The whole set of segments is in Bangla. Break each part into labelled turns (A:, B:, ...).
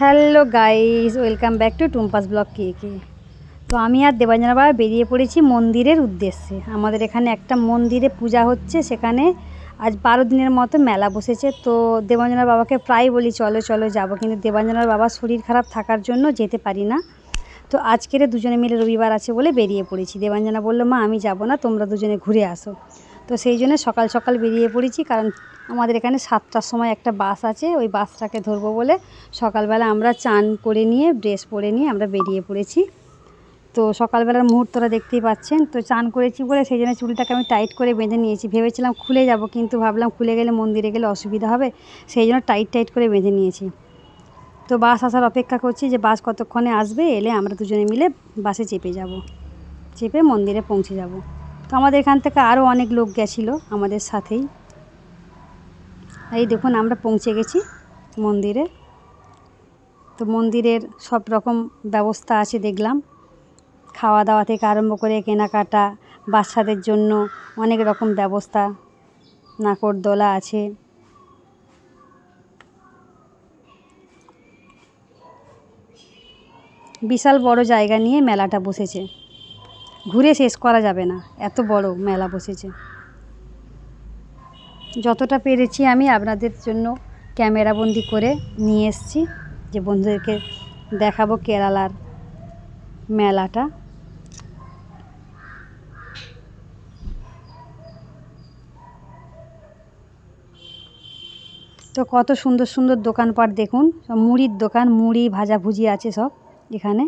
A: Hello guys welcome back to Tumpa's blog কে কে। তো আমি আর দেবাঞ্জনা বাবা বেরিয়ে পড়েছি মন্দিরের উদ্দেশ্যে। আমাদের এখানে একটা মন্দিরে পূজা হচ্ছে, সেখানে আজ বারো দিনের মতো মেলা বসেছে। তো দেবাঞ্জনার বাবাকে প্রায় বলি, চলো চলো যাব। কিন্তু দেবাঞ্জনার বাবার শরীর খারাপ থাকার জন্য যেতে পারি না। তো আজকের দুজনে মিলে রবিবার আছে বলে বেরিয়ে পড়েছি। দেবাঞ্জনা বলল, মা, আমি যাব না, তোমরা দুজনে ঘুরে আসো। তো সেই জন্য সকাল সকাল বেরিয়ে পড়েছি। কারণ আমাদের এখানে সাতটার সময় একটা বাস আছে, ওই বাসটাকে ধরবো বলে সকালবেলা আমরা চান করে নিয়ে ড্রেস পরে নিয়ে আমরা বেরিয়ে পড়েছি। তো সকালবেলার মুহূর্তটা দেখতেই পাচ্ছেন, তো চান করেছি বলে সেই জন্য চুলটাকে আমি টাইট করে বেঁধে নিয়েছি। ভেবেছিলাম খুলে যাব, কিন্তু ভাবলাম খুলে গেলে মন্দিরে গেলে অসুবিধা হবে, সেই জন্য টাইট টাইট করে বেঁধে নিয়েছি। তো বাস আসার অপেক্ষা করছি যে বাস কতক্ষণে আসবে, এলে আমরা দুজনে মিলে বাসে চেপে যাব। চেপে মন্দিরে পৌঁছে যাব। তো আমাদের এখান থেকে আরও অনেক লোক গেছিল আমাদের সাথেই। এই দেখুন, আমরা পৌঁছে গেছি মন্দিরে। তো মন্দিরের সব রকম ব্যবস্থা আছে, দেখলাম। খাওয়া দাওয়া থেকে আরম্ভ করে কেনাকাটা, বাচ্চাদের জন্য অনেক রকম ব্যবস্থা, নাকরদোলা আছে। বিশাল বড় জায়গা নিয়ে মেলাটা বসেছে। ঘুরে শেষ করা যাবে না, এত বড় মেলা বসেছে। যতটা পেরেছি আমি আপনাদের জন্য ক্যামেরাবন্দি করে নিয়ে এসেছি। যে বন্ধুদেরকে দেখাবো কেরালার মেলাটা। তো কত সুন্দর সুন্দর দোকানপাট দেখুন। সব মুড়ির দোকান, মুড়ি, ভাজাভুজি আছে সব এখানে।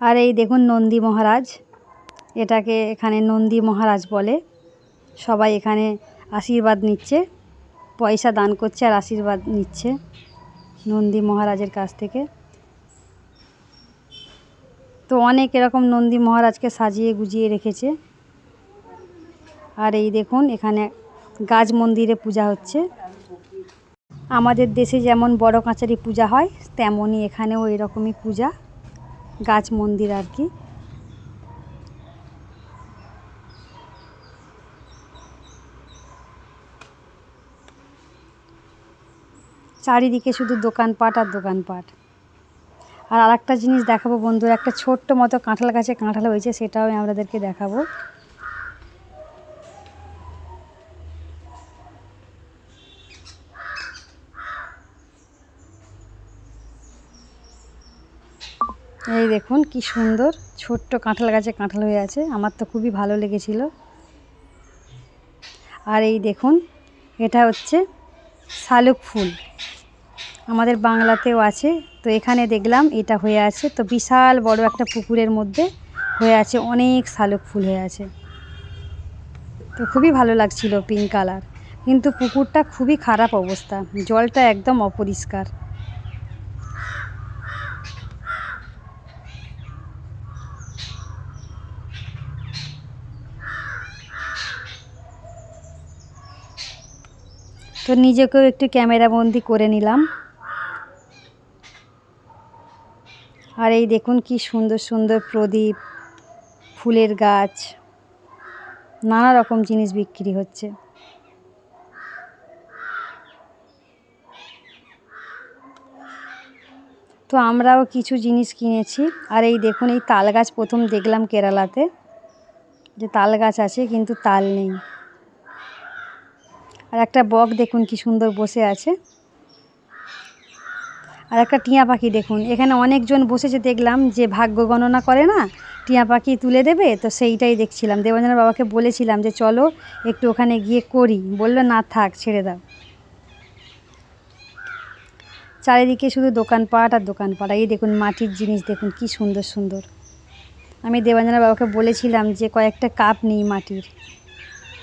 A: আর এই দেখুন নন্দী মহারাজ, এটাকে এখানে নন্দী মহারাজ বলে। সবাই এখানে আশীর্বাদ নিচ্ছে, পয়সা দান করছে আর আশীর্বাদ নিচ্ছে নন্দী মহারাজের কাছ থেকে। তো অনেক এরকম নন্দী মহারাজকে সাজিয়ে গুজিয়ে রেখেছে। আর এই দেখুন, এখানে গাছ মন্দিরে পূজা হচ্ছে। আমাদের দেশে যেমন বড় কাছারি পূজা হয়, তেমনই এখানেও এরকমই পূজা। গাছ মন্দির আর কি। চারিদিকে শুধু দোকানপাট আর দোকানপাট। আর আরেকটা জিনিস দেখাবো বন্ধুরা, একটা ছোট্ট মতো কাঁঠাল গাছে কাঁঠাল হয়েছে, সেটাও আমি আপনাদেরকে দেখাবো। এই দেখুন কি সুন্দর, ছোট্ট কাঁঠাল গাছে কাঁঠাল হয়ে আছে, আমার তো খুবই ভালো লেগেছিল। আর এই দেখুন, এটা হচ্ছে শালুক ফুল। আমাদের বাংলাতেও আছে, তো এখানে দেখলাম এটা হয়ে আছে, তো বিশাল বড় একটা পুকুরের মধ্যে হয়ে আছে অনেক শালুক ফুল হয়ে আছে। তো খুবই ভালো লাগছিল পিঙ্ক কালার কিন্তু পুকুরটা খুবই খারাপ অবস্থা, জলটা একদম অপরিষ্কার। তো নিজেকেও একটু ক্যামেরা বন্দি করে নিলাম। আর এই দেখুন কি সুন্দর সুন্দর প্রদীপ, ফুলের গাছ, নানা রকম জিনিস বিক্রি হচ্ছে। তো আমরাও কিছু জিনিস কিনেছি। আর এই দেখুন, এই তাল গাছ প্রথম দেখলাম কেরালাতে, যে তাল গাছ আছে কিন্তু তাল নেই। আর একটা বক দেখুন কি সুন্দর বসে আছে। আর একটা টিয়া পাখি দেখুন, এখানে অনেকজন বসেছে দেখলাম যে ভাগ্য গণনা করে না, টিয়া পাখি তুলে দেবে, তো সেইটাই দেখছিলাম। দেবঞ্জনের বাবাকে বলেছিলাম যে চলো একটু ওখানে গিয়ে করি। বলল, না থাক, ছেড়ে দাও। চারিদিকে শুধু দোকানপাট আর দোকানপাট। এই দেখুন, মাটির জিনিস দেখুন, কি সুন্দর সুন্দর। আমি দেবাঞ্জনের বাবাকে বলেছিলাম যে কয়েকটা কাপ নেই মাটির।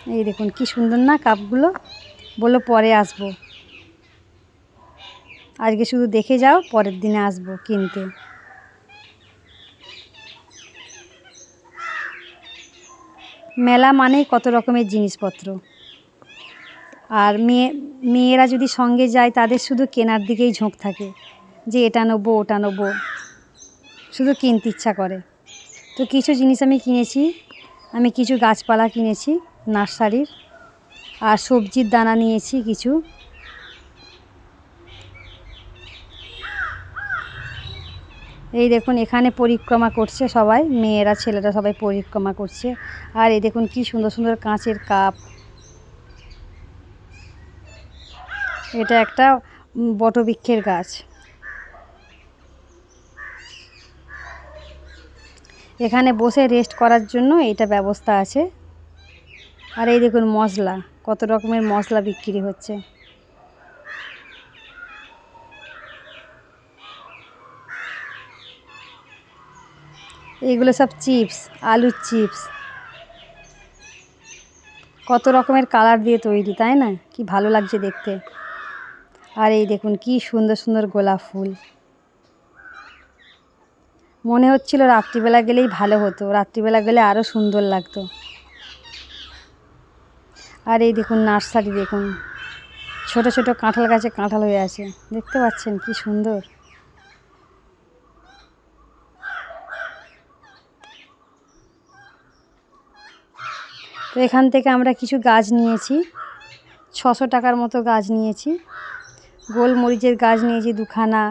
A: এই দেখুন, কি সুন্দর না কাপগুলো? বলল পরে আসব। আজকে শুধু দেখে যাও, পরের দিনে আসব কিনতে। মেলা মানেই কত রকমের জিনিসপত্র। আর মেয়ে, মেয়েরা যদি সঙ্গে যায়, তাদের শুধু কেনার দিকেই ঝোঁক থাকে। যে এটা নেব, ওটা নেব। শুধু কিনতে ইচ্ছা করে। তো কিছু জিনিস আমি কিনেছি, আমি কিছু গাছপালা কিনেছি। নার্সারির। আর সবজির দানা নিয়েছি কিছু। এই দেখুন, এখানে পরিক্রমা করছে সবাই, মেয়েরা, ছেলেরা সবাই পরিক্রমা করছে। আর এই দেখুন, কি সুন্দর সুন্দর কাঁচের কাপ। এটা একটা বটবৃক্ষের গাছ। এখানে বসে রেস্ট করার জন্য এটা ব্যবস্থা আছে। আর এই দেখুন মশলা, কত রকমের মশলা বিক্রি হচ্ছে। এইগুলো সব চিপস, আলুর চিপস। কত রকমের কালার দিয়ে তৈরি, তাই না? কি ভালো লাগছে দেখতে। আর এই দেখুন কি সুন্দর সুন্দর গোলাপ ফুল। মনে হচ্ছিল রাত্রিবেলা গেলেই ভালো হতো, রাত্রিবেলা গেলে আরও সুন্দর লাগতো। আর এই দেখুন নার্সারি দেখুন। ছোট ছোট কাঁঠাল গাছে কাঁঠাল হয়ে আছে। দেখতে পাচ্ছেন কি সুন্দর। তো এখান থেকে আমরা কিছু গাছ নিয়েছি। ছশো টাকার মতো গাছ নিয়েছি। গোলমরিচের গাছ নিয়েছি দুখানা,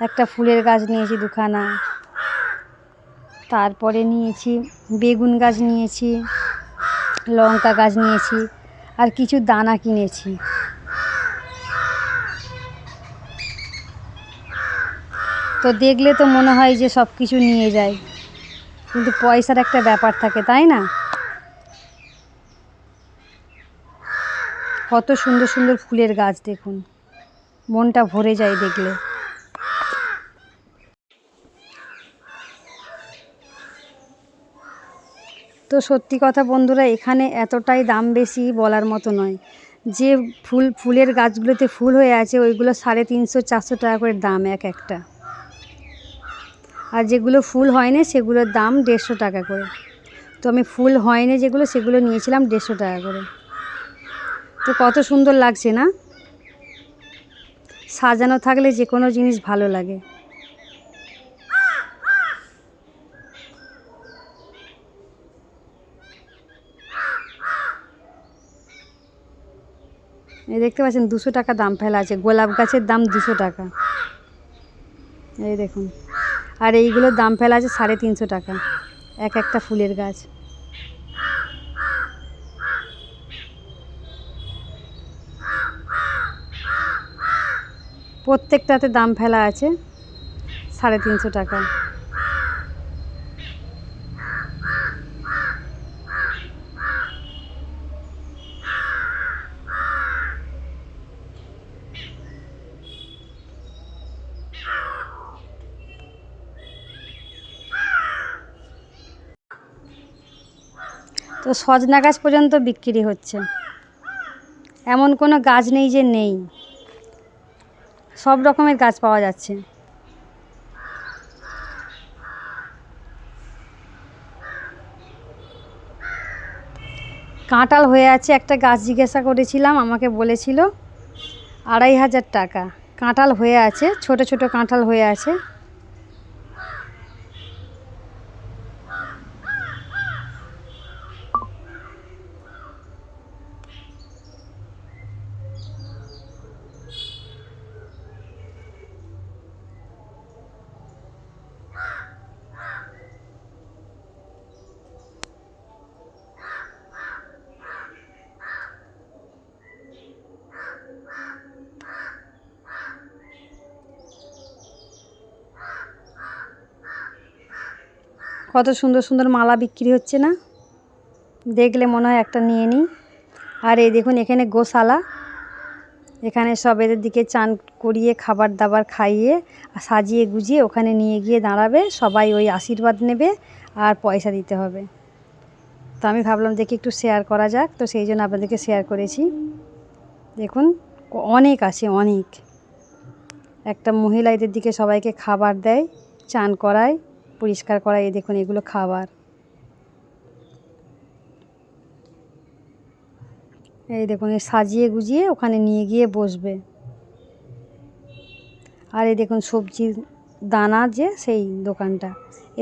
A: একটা ফুলের গাছ নিয়েছি দুখানা। তারপরে নিয়েছি বেগুন গাছ নিয়েছি, লঙ্কা গাছ নিয়েছি। আর কিছু দানা কিনেছি। তো দেখলে তো মনে হয় যে সব কিছু নিয়ে যায়। কিন্তু পয়সার একটা ব্যাপার থাকে, তাই না? কত সুন্দর সুন্দর ফুলের গাছ দেখুন। মনটা ভরে যায় দেখলে। তো সত্যি কথা বন্ধুরা, এখানে এতটাই দাম বেশি বলার মতো নয়। যে ফুল, ফুলের গাছগুলোতে ফুল হয়ে আছে, ওইগুলো সাড়ে তিনশো, চারশো টাকা করে দাম এক একটা। আর যেগুলো ফুল হয়নি, সেগুলোর দাম দেড়শো টাকা করে। তো আমি ফুল হয়নি যেগুলো, সেগুলো নিয়েছিলাম দেড়শো টাকা করে। তো কত সুন্দর লাগছে না? সাজানো থাকলে যে কোনো জিনিস ভালো লাগে। এই দেখতে পাচ্ছেন, দুশো টাকা দাম ফেলা আছে। গোলাপ গাছের দাম দুশো টাকা। এই দেখুন। আর এইগুলোর দাম ফেলা আছে সাড়ে তিনশো টাকা। এক একটা ফুলের গাছ। প্রত্যেকটাতে দাম ফেলা আছে সাড়ে তিনশো টাকা। তো সজনা গাছ পর্যন্ত বিক্রি হচ্ছে। এমন কোনো গাছ নেই যে নেই। সব রকমের গাছ পাওয়া যাচ্ছে। কাঁঠাল হয়ে আছে, একটা গাছ জিজ্ঞাসা করেছিলাম, আমাকে বলেছিল, আড়াই হাজার টাকা। কাঁঠাল হয়ে আছে, ছোট ছোট কাঁঠাল হয়ে আছে। কত সুন্দর সুন্দর মালা বিক্রি হচ্ছে না? দেখলে মনে হয় একটা নিয়ে নিই। আর এই দেখুন, এখানে গোশালা। এখানে সব এদের দিকে চান করিয়ে খাবার দাবার খাইয়ে সাজিয়ে গুজিয়ে ওখানে নিয়ে গিয়ে দাঁড়াবে। সবাই ওই আশীর্বাদ নেবে আর পয়সা দিতে হবে। তো আমি ভাবলাম দেখি একটু শেয়ার করা যাক। তো সেই জন্য আপনাদেরকে শেয়ার করেছি। দেখুন, অনেক আছে, অনেক। একটা মহিলা এদের দিকে সবাইকে খাবার দেয়, চান করায়। পরিষ্কার করা, এই দেখুন এগুলো খাবার। এই দেখুন সাজিয়ে গুজিয়ে ওখানে নিয়ে গিয়ে বসবে। আর এই দেখুন সবজির দানা যে সেই দোকানটা।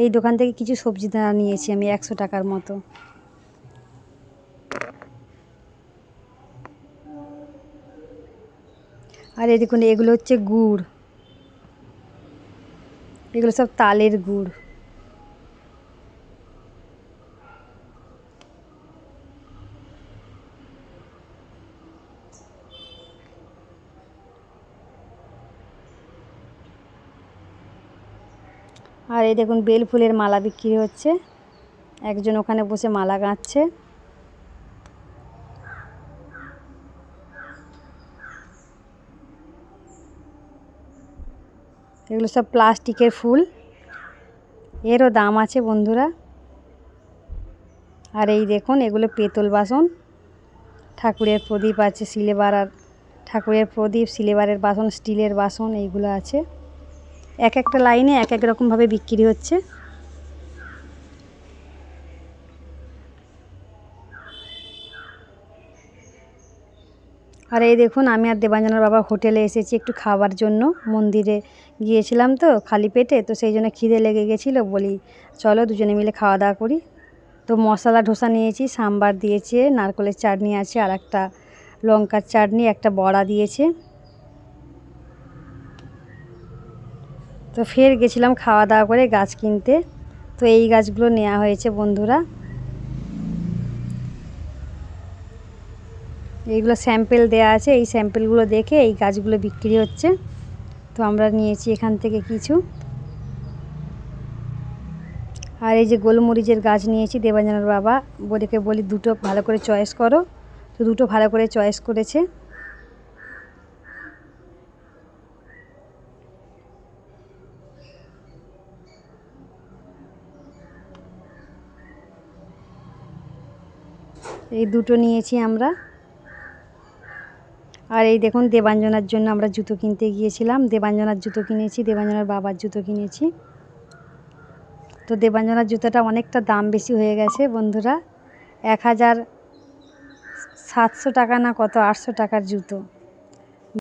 A: এই দোকান থেকে কিছু সবজি দানা নিয়েছি আমি একশো টাকার মতো। আর এই দেখুন, এগুলো হচ্ছে গুড়। এগুলো সব তালের গুড়। আর এই দেখুন বেল ফুলের মালা বিক্রি হচ্ছে। একজন ওখানে বসে মালা গাঁথছে এগুলো সব প্লাস্টিকের ফুল। এরও দাম আছে বন্ধুরা। আর এই দেখুন, এগুলো পেতল বাসন। ঠাকুরের প্রদীপ আছে সিলেবার আর ঠাকুরের প্রদীপ সিলেবারের বাসন, স্টিলের বাসন, এইগুলো আছে। এক একটা লাইনে এক এক রকমভাবে বিক্রি হচ্ছে। আর এই দেখুন, আমি আর দেবাঞ্জনার বাবা হোটেলে এসেছি একটু খাবার জন্য। মন্দিরে গিয়েছিলাম তো খালি পেটে, তো সেই জন্য খিদে লেগে গেছিল। বলি, চলো দুজনে মিলে খাওয়া দাওয়া করি। তো মশলা ধোসা নিয়েছি, সাম্বার দিয়েছে, নারকলের চাটনি আছে আর একটা লঙ্কার চাটনি, একটা বড়া দিয়েছে। তো ফের গেছিলাম খাওয়া দাওয়া করে গাছ কিনতে। তো এই গাছগুলো নেওয়া হয়েছে বন্ধুরা। এইগুলো স্যাম্পেল দেওয়া আছে, এই স্যাম্পেলগুলো দেখে এই গাছগুলো বিক্রি হচ্ছে। তো আমরা নিয়েছি এখান থেকে কিছু। আর এই যে গোলমরিচের গাছ নিয়েছি, দেবাঞ্জনের বাবা বলেকে বলি, দুটো ভালো করে চয়েস করো। তো দুটো ভালো করে চয়েস করেছে। এই দুটো নিয়েছি আমরা। আর এই দেখুন, দেবাঞ্জনার জন্য আমরা জুতো কিনতে গিয়েছিলাম। দেবাঞ্জনার জুতো কিনেছি, দেবাঞ্জনার বাবার জুতো কিনেছি। তো দেবাঞ্জনার জুতোটা অনেকটা দাম বেশি হয়ে গেছে, বন্ধুরা। এক হাজার সাতশো টাকা না কত, আটশো টাকার জুতো।